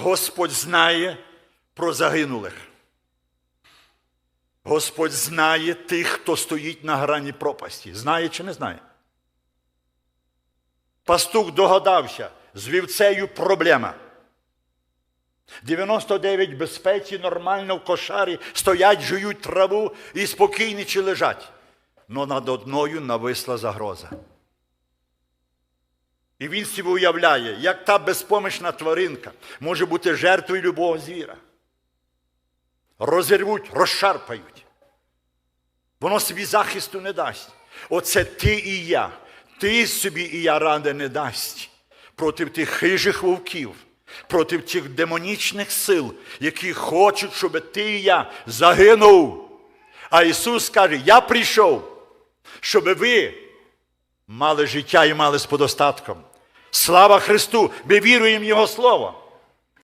Господь знає про загинулих. Господь знає тих, хто стоїть на грані пропасті. Знає чи не знає? Пастух догадався, з вівцею проблема. 99 безпеці, нормально в кошарі, стоять, жують траву і спокійні чи лежать. Но над одною нависла загроза. І він собі уявляє, як та безпомічна тваринка може бути жертвою любого звіра. Розірвуть, розшарпають. Воно собі захисту не дасть. Оце ти і я. Ти собі і я ради не дасть проти тих хижих вовків, проти тих демонічних сил, які хочуть, щоб ти і я загинув. А Ісус каже: Я прийшов, щоб ви мали життя і мали з подостатком. Слава Христу! Ми віруємо в Його Слово.